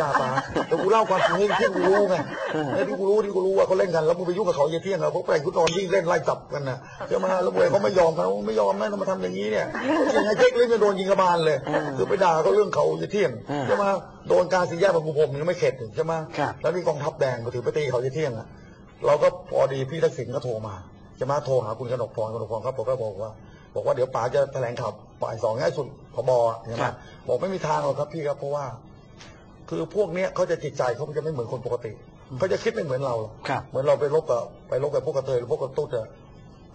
กล้าปาแต่กูเล่าความจริงให้ที่กูรู้ไงไอ้ที่กูรู้ที่กูรู้ว่าเขาเล่นกัน แล้วมึงไปยุ่งกับเขาเยี่ยเที่ยงเหรอพวกแปลงชุดนอนวิ่งเล่นไล่จับกันน่ะใช่ไหมแล้วมวยเขาไม่ยอมกันไม่ยอมแม่มาทำอย่างนี้เนี่ยยังไงเจ๊กเล่นจะโดนยิงกระบาลเลย คือไปด่าเขาเรื่องเขาเยี่ยเที่ยงใช่ไหมโดนการสีแยกบางขุนพรหมยังไม่เข็ดใช่ไหมครับแล้วนี่กองทัพแดงมาถือไปตีเขาเยี่ยเที่ยงอะเราก็พอดีพี่ทักษิณก็โทรมาจะมาโทรหาคุณกนกพรกนกพรครับผมก็บอกว่า บอกว่าเดี๋ยวป๋าจะแถลงข่าวบ่ายสองให้สุดพบใช่ไหมครับบอกไม่มีทางหรอกครับพี่ครับเพราะว่า คือพวกเนี้ยเขาจะจิตใจเขาจะไม่เหมือนคนปกติเขาจะคิดไม่เหมือนเราครับ เหมือนเราไปลบกับไปลบกับพวกกระเทยหรือพวกกระตุ้ดอะ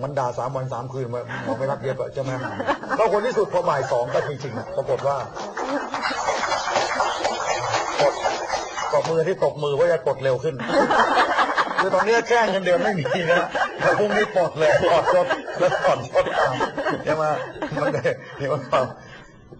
มันด่าสามวันสามคืนมันมันไม่รักเย็บอะใช่ไหมก็คนที่สุดพอบ่ายสองก็จริงๆอะปรากฏว่ากดกดมือที่ตบมือว่าจะกดเร็วขึ้นคือตอนนี้แค่เงินเดือนไม่มีนะแต่พรุ่งนี้ปลดเลยปลดจดแล้วปลดจดตามใช่ไหมมันเลยเดี๋ยวมันฟัง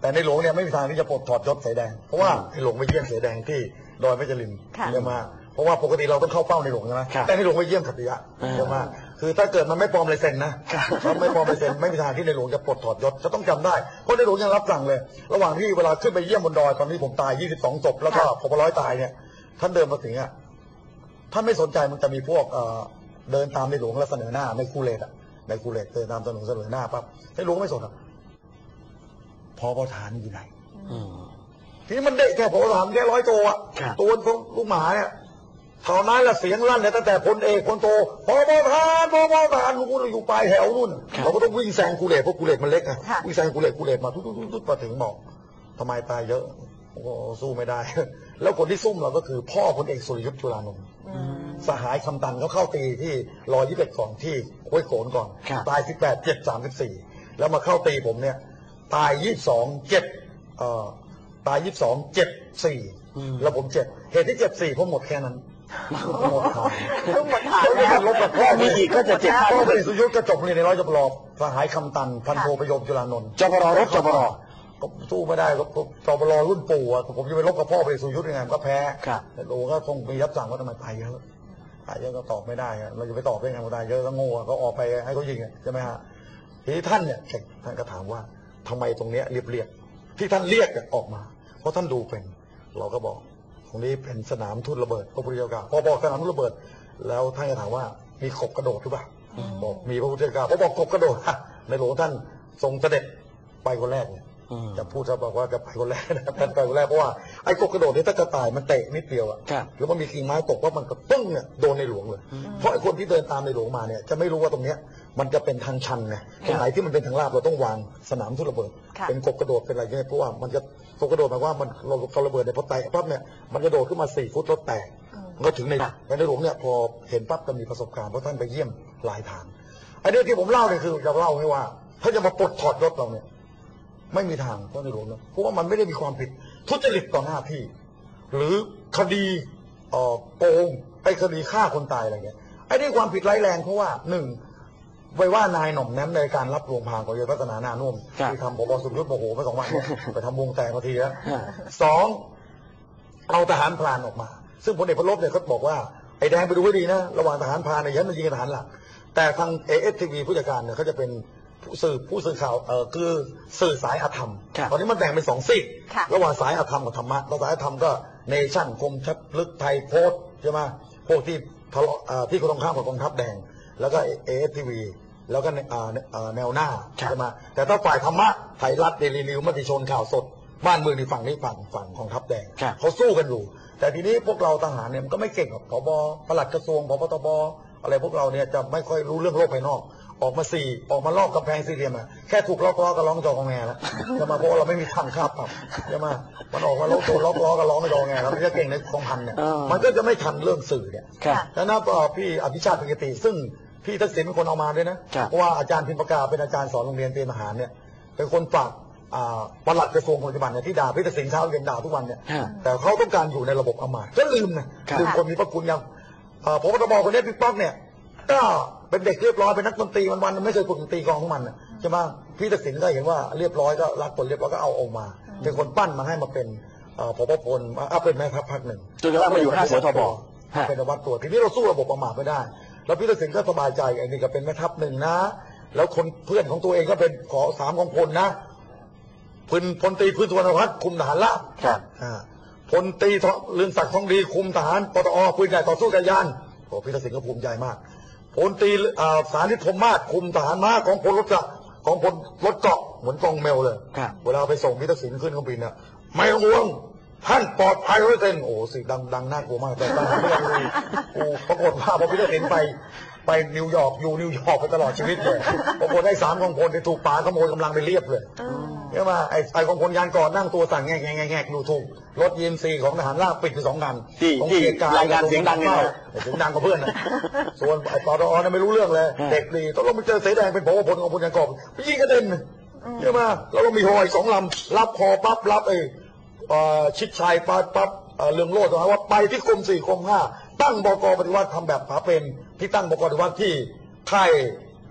แต่ในหลวงเนี่ยไม่มีทางที่จะปลดถอดยศสายแดง เพราะว่าในหลวงไปเยี่ยมสายแดงที่ดอยแม่จรินค่ะใช่ไหมเพราะว่าปกติเราต้องเข้าเป้าในหลวงใช่ไหมครับแต่ในหลวงไปเยี่ยมขัตติยะอ่าใช่ไหมคือถ้าเกิดมันไม่ปลอมลายเซ็นนะครับมันไม่ปลอมลายเซ็นไม่มีทางที่ในหลวงจะปลดถอดยศจะต้องจำได้เพราะในหลวงยังรับสั่งเลย ระหว่างที่เวลาขึ้นไปเยี่ยมบนดอยตอนนี้ผมตาย 22ศพแล้วก็พอร้อยตายเนี่ย ท่านเดินมาถึงอะท่านไม่สนใจมันจะมีพวกเอ่อเดินตามในหลวงแล้วเสนอหน้าในคูเลตอะในคูเลตเดินตามถนนเสนอหน้าปั๊บในหลวงไม่สนอะ พอประธานอยู่ไหนอืมทีนี้มันเด็กแค่พอประธานแค่ร้อยตัวอะครับตัวของลูกหมาเนี่ยตอนนั้นละเสียงลั่นเนี่ยตั้งแต่พลเอกพลโตพอประธานพอประธานลูกเราอยู่ปลายแถวนู่นเราก็ต้องวิ่งแซงคูเลตเพราะคูเลตมันเล็กไงค่ะวิ่งแซงคูเลตคูเลตมาทุบๆๆๆมาถึงบอกทำไมตายเยอะโอ้โหสู้ไม่ได้ แล้วคนที่ซุ่มเราก็คือพ่อพลเอกสุริยุทธ์จุลานนท์อืมสหายคำตันเขาเข้าตีที่รอยยี่สิบก่อนที่ห้วยโขนก่อนครับตายสิบแปดเจ็ดสามสิบสี่แล้วมาเข้าตีผมเนี่ย ตายยี่สองเจ็ดเอ่อตายยี่สองเจ็ดสี่แล้วผมเจ็บเหตุที่เจ็บสี่เพราะหมดแค่นั้นหมดขาเพิ่งหมดขาดแล้วแล้วก็ลบกับพ่อมีอีกก็จะเจ็บพ่อเป็นสุยุทธก็จบเรียนในร้อยจบรอบสหายคำตันพันโทประโยมจุลานนท์จบรรบจบรก็สู้ไม่ได้ก็จบรอรุ่นปู่อะผมจะไปลบกับพ่อเป็นสุยุทธยังไงมันก็แพ้ครับแต่โลก็คงมีรับสั่งว่าทำไมตายเยอะตายเยอะก็ตอบไม่ได้อะเราจะไปตอบได้ไงว่าตายเยอะก็โง่อะก็ออกไปให้เขายิงอะใช่ไหมฮะทีนี้ท่านเนี่ยท่านก็ถามว่า ทำไมตรงเนี้ยเรียบเรียบๆที่ท่านเรียกออกมา เพราะท่านดูเป็น เราก็บอกตรงนี้เป็นสนามทุ่นระเบิดพระพุทธเจ้าพอบอกสนามทุ่นระเบิด แล้วท่านก็ถามว่ามีขบกระโดดหรือเปล่าบอกมีพระพุทธเจ้าพอบอกขบกระโดดอะในหลวงท่านทรงเสด็จไปคนแรกเนี่ยอืม จะพูดจะบอกว่าจะไปคนแรกนะครับท่านไปคนแรกเพราะว่าไอ้กบกระโดดเนี่ยถ้ากระต่ายมันเตะนิดเดียวอะครับหรือมันมีกิ่งไม้ตกว่ามันก็ปึ้งเนี่ยโดนในหลวงเลย เพราะไอ้คนที่เดินตามในหลวงมาเนี่ยจะไม่รู้ว่าตรงเนี้ยมันจะเป็นทางชันไงตรงไหนที่มันเป็นทางลาดเราต้องวางสนามทุนระเบิดค่ะเป็นกบกระโดดเป็นอะไรเงี้ยเพราะว่ามันจะกบกระโดดหมายความว่ามันเราเราระเบิดเนี่ยพอแตกปั๊บเนี่ยมันกระโดดขึ้นมาสี่ฟุตแล้วแตกมันก็ถึงในในหลวงเนี่ยพอเห็นปั๊บก็มีประสบการณ์เพราะท่านไปเยี่ยมหลายทางไอ้เรื่องที่ผมเล่าเนี่ยคือจะเล่าให้ว่า ถ้าจะมาปลดถอดรถเราเนี่ย ไม่มีทางเพราะในหลวงนะเพราะว่ามันไม่ได้มีความผิด ทุจริตต่อหน้าที่ หรือคดีเอ่อโกงไอ้คดีฆ่าคนตายอะไรเงี้ยไอ้นี่ความผิดร้ายแรงเพราะว่าหนึ่งไปว่านายหน่อมแนมในการรับรวงพางของเยพัฒนาหนานุ่มครับที่ทำพบสุรยุทธ์โมโหไปสองวันเนี่ยไปทำวงแตกมาทีแล้วอ่าสองเอาทหารพรานออกมา ซึ่งพลเอกพลบเนี่ยเขาบอกว่าไอ้แดงไปดูให้ดีนะ ระหว่างทหารพรานเนี่ยอยันมันยิงกับทหารหลักแต่ทางเอเอสทีวีผู้จัดการเนี่ยเขาจะเป็น ผู้สื่อผู้สื่อข่าวเออคือสื่อสายอธรรม ครับตอนนี้มันแบ่งเป็นสองซีกค่ะ ระหว่างสายอธรรมกับธรรมะแล้วสายอธรรมก็เนชั่นคมชัดลึกไทยโพสต์ใช่ไหมพวกที่ทะเลาะเอ่อที่เขาตรงข้ามกับกองทัพแดง แล้วก็เอเอสทีวีแล้วก็เอ่อเอ่อแนวหน้าครับ ใช่ไหมแต่ถ้าฝ่ายธรรมะไทยรัฐเดลีนิวมติชนข่าวสด บ้านเมืองในฝั่งนี้ฝั่งฝั่งของทัพแดง ครับ เขาสู้กันอยู่ แต่ทีนี้พวกเราทหารเนี่ยมันก็ไม่เก่งหรอกผบปลัดกระทรวงพบตบอะไรพวกเราเนี่ยจะไม่ค่อยรู้เรื่องโลกภายนอก ออกมาสี่ออกมารอบกำแพงสี่เหลี่ยมอะแค่ถูกล็อกล้อก็ร้องจองแงแล้วจะมาเพราะว่าเราไม่มีทางข้ามปรับใช่ไหมมันออกมาล็อกตัวล็อกล้อก็ร้องจองแงแล้วมันจะเก่งในกองพันเนี่ยเออมันก็จะไม่ทันเรื่องสื่อเนี่ยครับแล้วนะพี่อภิชาติปิกติ ซึ่งพี่ทักษิณเป็นคนเอามาด้วยนะครับเพราะว่าอาจารย์พิมพ์ประกาเป็นอาจารย์สอนโรงเรียนเตรียมทหารเนี่ยเป็นคนฝากอ่าปลัดกระทรวงปัจจุบันเนี่ยที่ด่าพี่ทักษิณเช้าเย็นด่าทุกวันเนี่ยฮะแต่เขาต้องการอยู่ในระบบอำมาตย์ก็ลืมนะครับลืมคนมีพระคุณอย่างเอ่อพบตบคนนี้พี่ป๊อกเนี่ยก็ เป็นเด็กเรียบร้อยเป็นนักดนตรีวันๆไม่เคยฝึกดนตรีกลองของมันน่ะใช่ไหมพี่ทักษิณก็เห็นว่าเรียบร้อยก็รักคนเรียบร้อยก็เอาออกมา เป็นคนปั้นมาให้มาเป็นเอ่อพบพลอะเป็นแม่ทัพภาคหนึ่งจนกระทั่งมาอยู่ห้าเสือทบฮะเป็นวัดตัวทีนี้เราสู้ระบบประมาทไม่ได้ แล้วพี่ทักษิณก็สบายใจไอ้นี่ก็เป็นแม่ทัพหนึ่งนะ แล้วคนเพื่อนของตัวเองก็เป็นขอสามของพลนะพลพลตรีพื้นสุวรรณพัฒน์คุมทหารละครับอ่าพลตรีทองเรืองศักดิ์ทองดีคุมทหารปตอปืนใหญ่ต่อสู้กับยานโอ้พิทักษิณก็ภูมิใจมาก พลตรีอ่าสานิทพรหมมาศคุมทหารม้าของพลรถเกราะของพลรถเกราะเหมือนกองเมลเลยครับเวลาไปส่งพิทักษิณขึ้นเครื่องบินเนี่ยไม่ต้องห่วงท่านปลอดภัยร้อยเปอร์เซ็นต์โอ้เสิดังดังน่ากลัวมากแต่ตอนนั้นไม่ได้ดูโอ้ปรากฏว่าพอพิทักษิณไปไปนิวยอร์กอยู่นิวยอร์กไปตลอดชีวิตเลยปรากฏได้สามกองพลที่ถูกป่าขโมยกำลังไปเรียบเลย ใช่ไหมไอ้ไอ้ของคนยานก่อนนั่งตัวสั่นแงกแงกแงกแงกดูถูกรถยีมซีของทหารราบปิดไปสองคันที่ของที่เกียรติกรายงานเสียงดังเนี่ยนะเสียงดังกว่าเพื่อนนะส่วนไอ้ปตอเนี่ยไม่รู้เรื่องเลยฮะเด็กดีต้องลงไปเจอเสแดงเป็นผอพลของพลยานก่อนไปยิงกระเด็นใช่ไหมแล้วก็มีหอยสองลำรับคอปั๊บรับไอ้เอ่อชิดชัยปั๊บปั๊บเอ่อเรื่องโลดตรงนั้นว่าไปที่กรมสี่กรมห้าตั้งบกปฏิวัติทำแบบผาเป็นที่ตั้งบกปฏิวัติที่ค่าย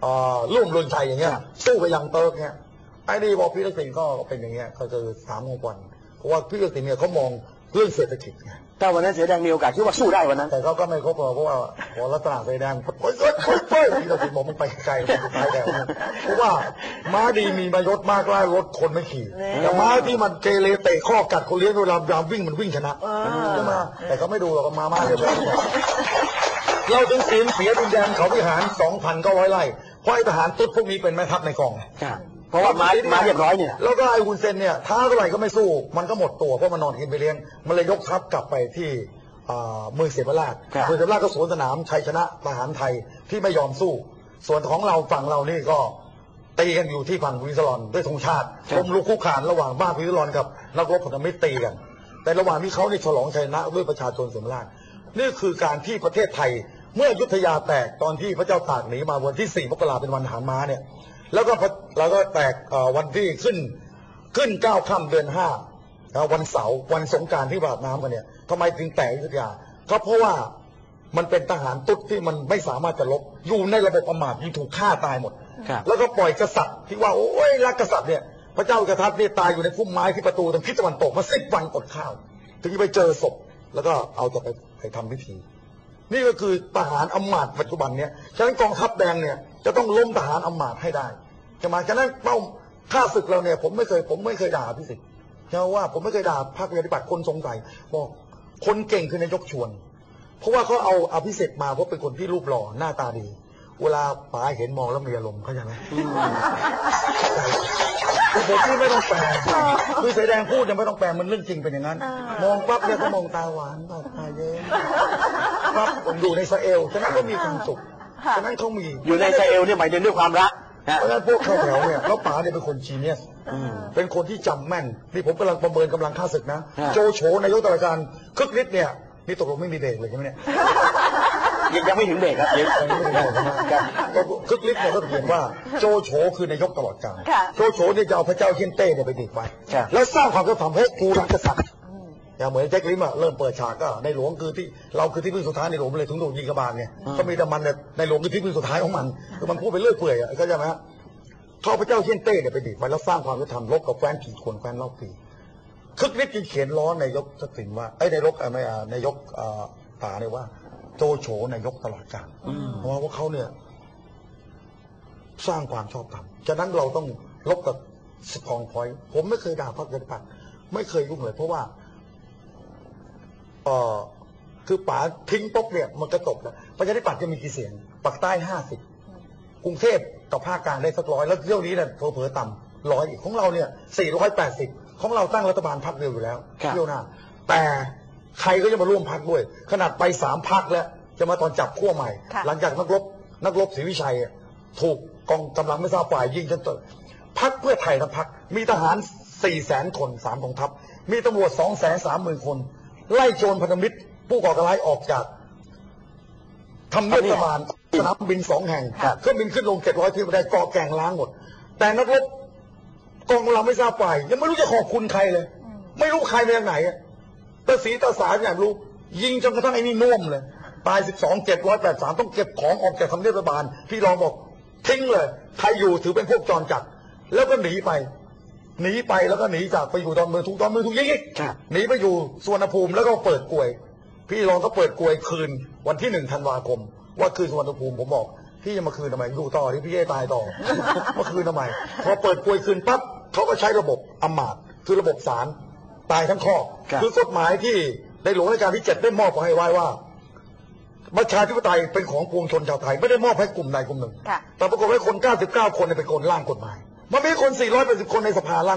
เอ่อรุ่มเรืองชัยอย่างเงี้ยสู้กับยังเติร์กเนี่ย ไอ้นี่บอกพี่ทักษิณก็เป็นอย่างเงี้ยก็คือสามองค์กรเพราะว่าพี่ทักษิณเนี่ยเขามองเรื่องเศรษฐกิจไงถ้าวันนั้นเสือแดงมีโอกาสคิดว่าสู้ได้วันนั้น แต่เขาก็ไม่ครบหรอกเพราะว่าพอรัตนาเสอแดงโอ้ยเอ้ยเอ้ยเอ้ยพี่ทักษิณบอกมันไปไกลมันตายแล้วเพราะว่าม้าดีมีมายศมากล้ารถคนไม่ขี่แต่ม้าที่มันเกเรเตะข้อกัดคนเลี้ยงเวลายามวิ่งมันวิ่งชนะใช่ไหมแต่เขาไม่ดูหรอกมาม้าเรียบร้อยเราถึงเสียเสียดินแดนเขาวิหารสองพันก็ร้อยไร่เพราะไอ้ทหารตุ๊ดพวกนี้เป็นแม่ทัพในกอง เพราะว่ามามาเรียบร้อยเนี่ย แล้วก็ไอ้ฮุนเซนเนี่ยท้าเท่าไหร่ก็ไม่สู้ มันก็หมดตัวเพราะมันนอนกินไปเลี้ยง มันเลยยกทัพกลับไปที่อ่าเมืองเสมราชครับ เมืองเสมราชก็สวนสนามชัยชนะทหารไทยที่ไม่ยอมสู้ ส่วนของเราฝั่งเรานี่ก็ตีกันอยู่ที่ฝั่งวิสลอนด้วยธงชาติชมลูกคู่ขานระหว่างบ้านวิสลอนกับนักรบพันธมิตรตีกัน แต่ระหว่างที่เขานี่ฉลองชัยชนะด้วยประชาชนเสมราชนี่คือการที่ประเทศไทย เมื่ออยุธยาแตกตอนที่พระเจ้าตากหนีมาวันที่ 4 มกราเป็นวันทหารม้าเนี่ย แล้วก็พอแล้วก็แตกเอ่อวันที่ขึ้นขึ้นเก้าค่ำเดือนห้านะวันเสาร์วันสงกรารที่บาดน้ำกันเนี่ยทำไมถึงแตกอยุธยาก็เพราะว่ามันเป็นทหารตุ๊ดที่มันไม่สามารถจะลบอยู่ในระบบอำมาตย์ยิงถูกฆ่าตายหมดครับแล้วก็ปล่อยกษัตริย์ที่ว่าโอ้ยรักกษัตริย์เนี่ยพระเจ้ากษัตริย์เนี่ยตายอยู่ในพุ่มไม้ที่ประตูทางทิศตะวันตกมาสิบวันอดข้าว ถึงจะไปเจอศพแล้วก็เอาจะไปไปทำพิธี นี่ก็คือทหารอำมาตย์ปัจจุบันเนี่ยฉะนั้นกองทัพแดงเนี่ยจะต้องล้มทหารอำมาตย์ให้ได้ใช่ไหมฉะนั้นเป้าข้าศึกเราเนี่ยผมไม่เคยผมไม่เคยด่าพิสิทธิ์ใช่ไหมว่าผมไม่เคยด่าพรรคประชาธิปัตย์คนสงสัยบอกคนเก่งคือนายกชวน เพราะว่าเขาเอาอภิสิทธิ์มาเพราะเป็นคนที่รูปหล่อหน้าตาดี เวลาป๋าเห็นมองแล้วมีอารมณ์เข้าใจไหมคือผมที่ไม่ต้องแปลคือเสอแดงพูดยังไม่ต้องแปลมันเรื่องจริงเป็นอย่างนั้น มองปั๊บเนี่ยเขามองตาหวานตาตาเย็น ปั๊บผมอยู่ในสราเอลฉะนั้นก็มีความสุขฉะนั้นเขามีอยู่ในไซเอลเนี่ยหมายถึงด้วยความรักนะเพราะฉะนั้นพวกเข้าแถวเนี่ยแล้วป๋าเนี่ยเป็นคนจีเนียสอืมเป็นคนที่จำแม่นนี่ผมกำลังประเมินกำลังค่าศึกนะฮะโจโฉนายกตุลาการคึกฤทธิ์เนี่ยนี่ตกลงไม่มีเบรกเลยใช่ไหมเนี่ยยังยังไม่ถึงเบรกครับเดี๋ยวยังไม่มีเบรกใช่ไหมคึกฤทธิ์เนี่ยก็เขียนว่าโจโฉคือนายกตลอดกาลค่ะโจโฉเนี่ยจะเอาพระเจ้าเฮียนเต้เนี่ยไปติดไว้ครับแล้วสร้างความกระทำให้กูรักกษัตริย์ อย่างเหมือนแจ็คลิมอะเริ่มเปิดฉากก็ในหลวงคือที่เราคือที่พึ่งสุดท้ายในหลวงมันเลยถึงโดนยิงกระบาลไงก็มีแต่มันเนี่ยในหลวงคือที่พึ่งสุดท้ายของมันคือมันพูดไปเรื่อยเปื่อยอะเข้าใจไหมฮะเขาเอาพระเจ้าเฮียนเต้เนี่ยไปดีดไปแล้วสร้างความยุติธรรมลบกับแฟนผีคนแฟนเล่าปีคึกฤทธิ์จึงเขียนล้อนายกทักษิณว่าไอ้ยนายกเอ่อไม่อ่านายกเอ่อตาเนี่ยว่า โจโฉนายกตลอดกาลเพราะว่าเขาเนี่ย สร้างความชอบธรรมฉะนั้นเราต้องลบกับสตองพอยต์ผมไม่เคยด่าพรรคประชาธิปัตย์ไม่เคยยุ่งเลยเพราะว่า เออคือป๋าทิ้งปุ๊บเนี่ยมันก็จบแล้วประชาธิปัตย์จะมีกี่เสียงปักใต้ห้าสิบกรุงเทพกับภาคกลางได้สักร้อยแล้วเที่ยวนี้เนี่ยเผลอๆต่ำร้อยอีกของเราเนี่ยสี่ร้อยแปดสิบของเราตั้งรัฐบาลพักเดียวอยู่แล้วครับ เที่ยวหน้าแต่ใครก็จะมาร่วมพักด้วย ขนาดไปสามพักแล้ว จะมาตอนจับขั้วใหม่ ค่ะ หลังจากนักรบนักรบศรีวิชัยอะถูกกองกำลังไม่ทราบฝ่ายยิงจนตายพักเพื่อไทยทั้งพักมีทหารสี่แสนคนสามกองทัพ มีตำรวจสองแสนสามหมื่นคน ไล่โจรพันธมิตร ผู้ก่อการร้ายออกจากทำเนียบรัฐบาลสนามบินสองแห่งครับเครื่องบินขึ้นลงเจ็ดร้อยที่ไม่ได้เกาะแก่งล้างหมด แต่นักรบกองกำลังไม่ทราบฝ่ายยังไม่รู้จะขอบคุณใครเลย ไม่รู้ใครมาจากไหนอะตาสีตาสาอยากรู้ ยิงจนกระทั่งไอ้นี่น่วมเลย ตายสิบสองเจ็ดร้อยแปดสามต้องเก็บของออกจากทำเนียบรัฐบาล พี่รองบอกทิ้งเลย ใครอยู่ถือเป็นพวกจรจัด แล้วก็หนีไป หนีไปแล้วก็หนีจากไปอยู่ตอนเมืองทุกตอนเมืองทุกยิงอีกหนีไปอยู่สุวรรณภูมิแล้วก็เปิดกลวย พี่รองก็เปิดกลวยคืนวันที่หนึ่งธันวาคม ว่าคืนสุวรรณภูมิผมบอกพี่จะมาคืนทำไมอยู่ต่อที่พี่เอ๊ตายต่อ มาคืนทำไมพอเปิดกลวยคืนปั๊บเขาก็ใช้ระบบอำมาตคือระบบศาลตายทั้งข้อคือกฎหมายที่ในหลวงราชการที่เจ็ดได้มอบให้ไว้ว่าประชาธิปไตยเป็นของปวงชนชาวไทย ไม่ได้มอบให้กลุ่มใดกลุ่มหนึ่งแต่ปรากฏว่าคน 99 คนเนี่ยเป็นคนร่างกฎหมาย มันมีคน 480 คนในสภาล่าง